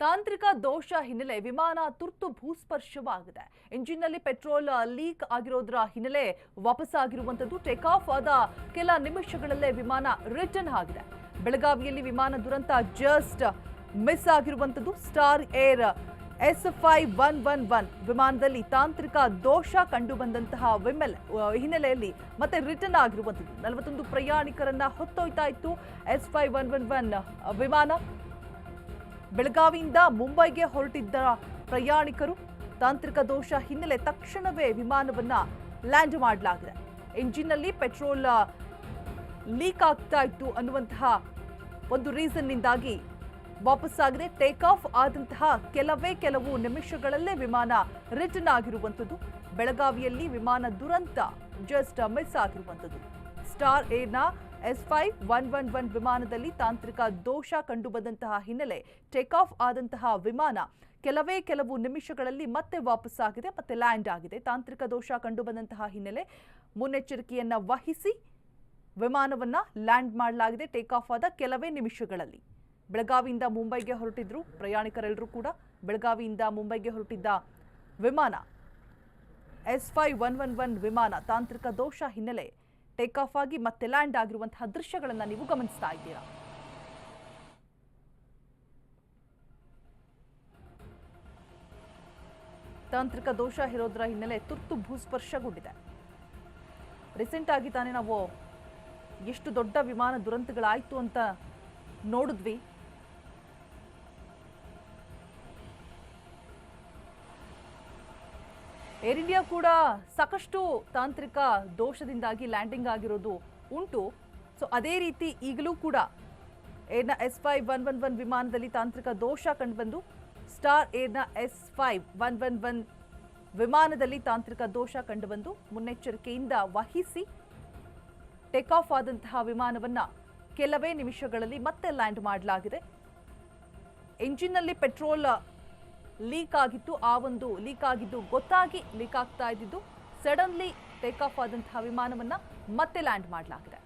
ತಾಂತ್ರಿಕ ದೋಷ ಹಿನ್ನೆಲೆ ವಿಮಾನ ತುರ್ತು ಭೂಸ್ಪರ್ಶವಾಗಿದೆ. ಇಂಜಿನ್ನಲ್ಲಿ ಪೆಟ್ರೋಲ್ ಲೀಕ್ ಆಗಿರೋದ್ರ ಹಿನ್ನೆಲೆ ವಾಪಸ್ಸಾಗಿರುವಂಥದ್ದು ಟೇಕ್ ಆಫ್ ಆದ ಕೆಲ ನಿಮಿಷಗಳಲ್ಲೇ ವಿಮಾನ ರಿಟರ್ನ್ ಆಗಿದೆ. ಬೆಳಗಾವಿಯಲ್ಲಿ ವಿಮಾನ ದುರಂತ ಜಸ್ಟ್ ಮಿಸ್ ಆಗಿರುವಂತದ್ದು Star Air S five one one one ವಿಮಾನದಲ್ಲಿ ತಾಂತ್ರಿಕ ದೋಷ ಕಂಡು ಬಂದಂತಹ ವಿಮೆಲ್ ಹಿನ್ನೆಲೆಯಲ್ಲಿ ಮತ್ತೆ ರಿಟರ್ನ್ ಆಗಿರುವಂಥದ್ದು. ನಲವತ್ತೊಂದು ಪ್ರಯಾಣಿಕರನ್ನ ಹೊತ್ತೊಯ್ತಾ ಇತ್ತು S five one one one ವಿಮಾನ. ಬೆಳಗಾವಿಯಿಂದ ಮುಂಬೈಗೆ ಹೊರಟಿದ್ದ ಪ್ರಯಾಣಿಕರು ತಾಂತ್ರಿಕ ದೋಷ ಹಿನ್ನೆಲೆ ತಕ್ಷಣವೇ ವಿಮಾನವನ್ನ ಲ್ಯಾಂಡ್ ಮಾಡಲಾಗಿದೆ. ಇಂಜಿನ್ನಲ್ಲಿ ಪೆಟ್ರೋಲ್ ಲೀಕ್ ಆಗ್ತಾ ಇತ್ತು ಅನ್ನುವಂತಹ ಒಂದು ರೀಸನ್ನಿಂದಾಗಿ ವಾಪಸ್ಸಾಗದೆ ಟೇಕ್ ಆಫ್ ಆದಂತಹ ಕೆಲವೇ ಕೆಲವು ನಿಮಿಷಗಳಲ್ಲೇ ವಿಮಾನ ರಿಟರ್ನ್ ಆಗಿರುವಂಥದ್ದು. ಬೆಳಗಾವಿಯಲ್ಲಿ ವಿಮಾನ ದುರಂತ ಜಸ್ಟ್ ಮಿಸ್ ಆಗಿರುವಂಥದ್ದು. Star ಏರ್ನ S five one one one ವಿಮಾನದಲ್ಲಿ ತಾಂತ್ರಿಕ ದೋಷ ಕಂಡುಬಂದಂತಹ ಹಿನ್ನೆಲೆ ಟೇಕ್ ಆಫ್ ಆದಂತಹ ವಿಮಾನ ಕೆಲವೇ ಕೆಲವು ನಿಮಿಷಗಳಲ್ಲಿ ಮತ್ತೆ ವಾಪಸ್ಸಾಗಿದೆ ಮತ್ತೆ ಲ್ಯಾಂಡ್ ಆಗಿದೆ. ತಾಂತ್ರಿಕ ದೋಷ ಕಂಡುಬಂದಂತಹ ಹಿನ್ನೆಲೆ ಮುನ್ನೆಚ್ಚರಿಕೆಯನ್ನು ವಹಿಸಿ ವಿಮಾನವನ್ನ ಲ್ಯಾಂಡ್ ಮಾಡಲಾಗಿದೆ, ಟೇಕ್ ಆಫ್ ಆದ ಕೆಲವೇ ನಿಮಿಷಗಳಲ್ಲಿ. ಬೆಳಗಾವಿಯಿಂದ ಮುಂಬೈಗೆ ಹೊರಟಿದ್ರು ಪ್ರಯಾಣಿಕರೆಲ್ಲರೂ ಕೂಡ. ಬೆಳಗಾವಿಯಿಂದ ಮುಂಬೈಗೆ ಹೊರಟಿದ್ದ ವಿಮಾನ S five one one one ವಿಮಾನ ತಾಂತ್ರಿಕ ದೋಷ ಹಿನ್ನೆಲೆ ಟೇಕ್ ಆಫ್ ಆಗಿ ಮತ್ತೆ ಲ್ಯಾಂಡ್ ಆಗಿರುವಂತಹ ದೃಶ್ಯಗಳನ್ನು ನೀವು ಗಮನಿಸ್ತಾ ಇದ್ದೀರಾ? ತಾಂತ್ರಿಕ ದೋಷ ಇರೋದ್ರ ಹಿನ್ನೆಲೆ ತುರ್ತು ಭೂಸ್ಪರ್ಶಗೊಂಡಿದೆ. ರೀಸೆಂಟ್ ಆಗಿ ತಾನೇ ನಾವು ಎಷ್ಟು ದೊಡ್ಡ ವಿಮಾನ ದುರಂತಗಳಾಯಿತು ಅಂತ ನೋಡಿದ್ವಿ. ಏರ್ ಇಂಡಿಯಾ ಕೂಡ ಸಾಕಷ್ಟು ತಾಂತ್ರಿಕ ದೋಷದಿಂದಾಗಿ ಲ್ಯಾಂಡಿಂಗ್ ಆಗಿರೋದು ಉಂಟು. ಸೊ ಅದೇ ರೀತಿ ಈಗಲೂ ಕೂಡ ಏರ್ನ S five one one one ವಿಮಾನದಲ್ಲಿ ತಾಂತ್ರಿಕ ದೋಷ ಕಂಡುಬಂದು Star ಏರ್ನ S five one one one ವಿಮಾನದಲ್ಲಿ ತಾಂತ್ರಿಕ ದೋಷ ಕಂಡುಬಂದು ಮುನ್ನೆಚ್ಚರಿಕೆಯಿಂದ ವಹಿಸಿ ಟೇಕ್ ಆಫ್ ಆದಂತಹ ವಿಮಾನವನ್ನ ಕೆಲವೇ ನಿಮಿಷಗಳಲ್ಲಿ ಮತ್ತೆ ಲ್ಯಾಂಡ್ ಮಾಡಲಾಗಿದೆ. ಎಂಜಿನ್ನಲ್ಲಿ ಪೆಟ್ರೋಲ್ ಲೀಕ್ ಆಗಿತ್ತು. ಆ ಒಂದು ಲೀಕ್ ಆಗಿದ್ದು ಗೊತ್ತಾಗಿ ಲೀಕ್ ಆಗ್ತಾ ಇದ್ದಿದ್ದು. ಸಡನ್ಲಿ ಟೇಕ್ ಆಫ್ ಆದಂತಹ ವಿಮಾನವನ್ನ ಮತ್ತೆ ಲ್ಯಾಂಡ್ ಮಾಡಲಾಗಿದೆ.